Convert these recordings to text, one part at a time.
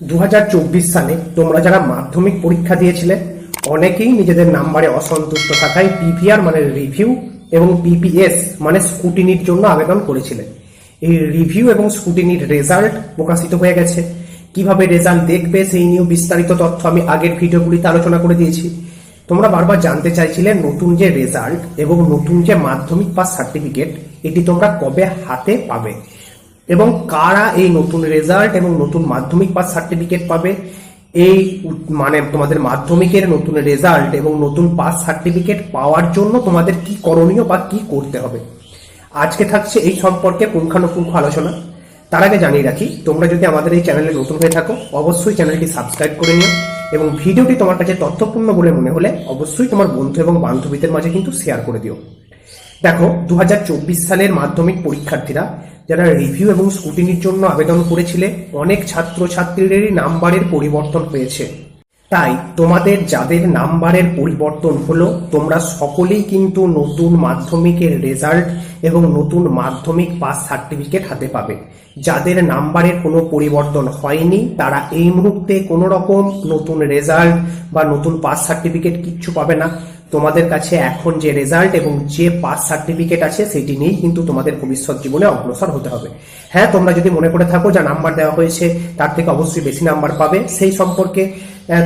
দু হাজার চব্বিশ সালে তোমরা যারা মাধ্যমিক পরীক্ষা দিয়েছিলে, অনেকেই নিজেদের নাম্বারে অসন্তুষ্ট থাকায় পিপিআর মানে রিভিউ এবং পিপিএস মানে স্কুটিনির জন্য আবেদন করেছিলে। এই রিভিউ এবং স্কুটিনির রেজাল্ট প্রকাশিত হয়ে গেছে। কীভাবে রেজাল্ট দেখবে সেই নিয়েও বিস্তারিত তথ্য আমি আগের ভিডিওগুলিতে আলোচনা করে দিয়েছি। তোমরা বারবার জানতে চাইছিলে নতুন যে রেজাল্ট এবং নতুন যে মাধ্যমিক পাস সার্টিফিকেট এটি তোমরা কবে হাতে পাবে। এবং কারা এই নতুন রেজাল্ট এবং নতুন মাধ্যমিক পাস সার্টিফিকেট পাবে, এই মানে তোমাদের মাধ্যমিকের নতুন রেজাল্ট এবং নতুন পাস সার্টিফিকেট পাওয়ার জন্য তোমাদের কি করণীয় বা কি করতে হবে। আজকে থাকছে এই সম্পর্কে পুঙ্খানুপুঙ্খ আলোচনা। তার আগে জানিয়ে রাখি, তোমরা যদি আমাদের এই চ্যানেলে নতুন হয়ে থাকো, অবশ্যই চ্যানেলটি সাবস্ক্রাইব করে নিও এবং ভিডিওটি তোমার কাছে তথ্যপূর্ণ বলে মনে হলে অবশ্যই তোমার বন্ধু এবং বান্ধবীদের মাঝে কিন্তু শেয়ার করে দিও। দেখো দু হাজার চব্বিশ সালের মাধ্যমিক পরীক্ষার্থীরা যারা রিভিউ এবং স্কুটিনির জন্য আবেদন করেছিলে, অনেক ছাত্রছাত্রীদেরই নাম্বারের পরিবর্তন হয়েছে। তাই তোমাদের যাদের নাম্বারের পরিবর্তন হলো, তোমরা সকলেই কিন্তু নতুন মাধ্যমিকের রেজাল্ট এবং নতুন মাধ্যমিক পাস সার্টিফিকেট হাতে পাবে। যাদের নাম্বারের কোনো পরিবর্তন হয়নি, তারা এই মুহূর্তে কোনো রকম নতুন রেজাল্ট বা নতুন পাস সার্টিফিকেট কিচ্ছু পাবে না। তোমাদের কাছে এখন যে রেজাল্ট এবং যে পাস সার্টিফিকেট আছে, সেটি নিয়েই কিন্তু তোমাদের ভবিষ্যৎ জীবনে অগ্রসর হতে হবে। হ্যাঁ তোমরা যদি মনে করে থাকো যা নাম্বার দেওয়া হয়েছে, তার থেকে অবশ্যই বেশি নাম্বার পাবে। সেই সম্পর্কে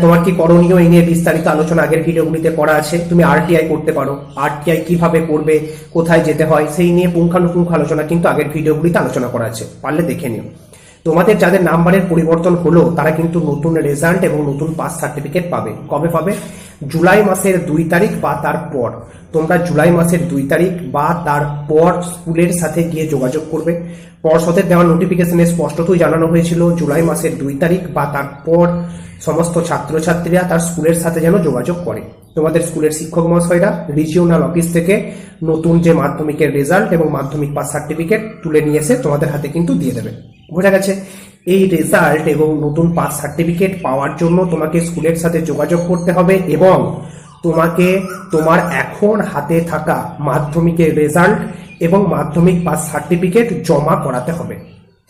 তোমার কি করণীয় এই নিয়ে বিস্তারিত আলোচনা আগের ভিডিওগুলিতে করা আছে। তুমি আরটিআই করতে পারো। আরটিআই কীভাবে করবে, কোথায় যেতে হয়, সেই নিয়ে পুঙ্খানুপুঙ্খ আলোচনা কিন্তু আগের ভিডিওগুলিতে আলোচনা করা আছে। পারলে দেখে নিও। তোমাদের যাদের নাম্বারের পরিবর্তন হলো, তারা কিন্তু নতুন রেজাল্ট এবং নতুন পাস সার্টিফিকেট পাবে। কবে পাবে? জুলাই মাসের দুই তারিখ বা তারপর তোমরা জুলাই মাসের দুই তারিখ বা তারপর স্কুলের সাথে গিয়ে যোগাযোগ করবে। পর্ষদের দেওয়া নোটিফিকেশনে স্পষ্টতই জানানো হয়েছিল, জুলাই মাসের দুই তারিখ বা তারপর সমস্ত ছাত্রছাত্রীরা তার স্কুলের সাথে যেন যোগাযোগ করে। তোমাদের স্কুলের শিক্ষক মহাশয়রা রিজিওনাল অফিস থেকে নতুন যে মাধ্যমিকের রেজাল্ট এবং মাধ্যমিক পাস সার্টিফিকেট তুলে নিয়ে এসে তোমাদের হাতে কিন্তু দিয়ে দেবে। বোঝা গেছে এই রেজাল্ট এবং নতুন পাস সার্টিফিকেট পাওয়ার জন্য তোমাকে স্কুলের সাথে যোগাযোগ করতে হবে এবং তোমাকে তোমার এখন হাতে থাকা মাধ্যমিকের রেজাল্ট এবং মাধ্যমিক পাস সার্টিফিকেট জমা করাতে হবে।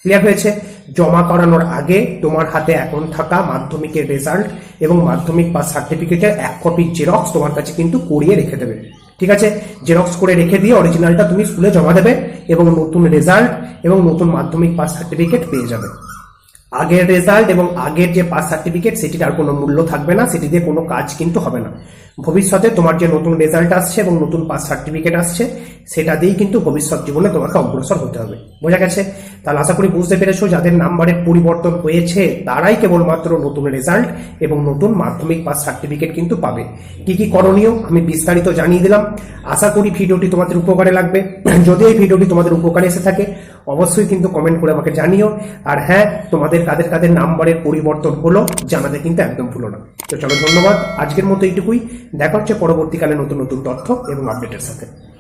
ক্লিয়ার হয়েছে? জমা করানোর আগে তোমার হাতে এখন থাকা মাধ্যমিকের রেজাল্ট এবং মাধ্যমিক পাস সার্টিফিকেটের এক কপি জেরক্স তোমার কাছে কিন্তু করিয়ে রেখে দেবে। ঠিক আছে? জেরক্স করে রেখে দিয়ে অরিজিনালটা তুমি স্কুলে জমা দেবে এবং নতুন রেজাল্ট এবং নতুন মাধ্যমিক পাস সার্টিফিকেট পেয়ে যাবে। আগের রেজাল্ট এবং আগের যে পাস সার্টিফিকেট সেটির আর কোনো মূল্য থাকবে না, সেটি দিয়ে কোনো কাজ কিন্তু হবে না। ভবিষ্যতে তোমার যে নতুন রেজাল্ট আসছে এবং নতুন পাস সার্টিফিকেট আসছে, সেটা দিয়েই কিন্তু ভবিষ্যৎ জীবনে তোমাকে অগ্রসর হতে হবে। বোঝা গেছে? তাহলে আশা করি বুঝতে পেরেছ, যাদের নাম্বারের পরিবর্তন হয়েছে, তারাই কেবলমাত্র নতুন রেজাল্ট এবং নতুন মাধ্যমিক পাস সার্টিফিকেট কিন্তু পাবে। কি কি করণীয়, আমি বিস্তারিত জানিয়ে দিলাম। আশা করি ভিডিওটি তোমাদের উপকারে লাগবে। যদি এই ভিডিওটি তোমাদের উপকারে এসে থাকে, অবশ্যই কিন্তু কমেন্ট করে আমাকে জানিও। আর হ্যাঁ তোমাদের কাদের কাদের নাম্বারের পরিবর্তন হলো, জানাতে কিন্তু একদম ভুলো না। তো চলো ধন্যবাদ, আজকের মতো এইটুকুই। দেখা হচ্ছে পরবর্তীকালে নতুন নতুন তথ্য এবং আপডেটের সাথে।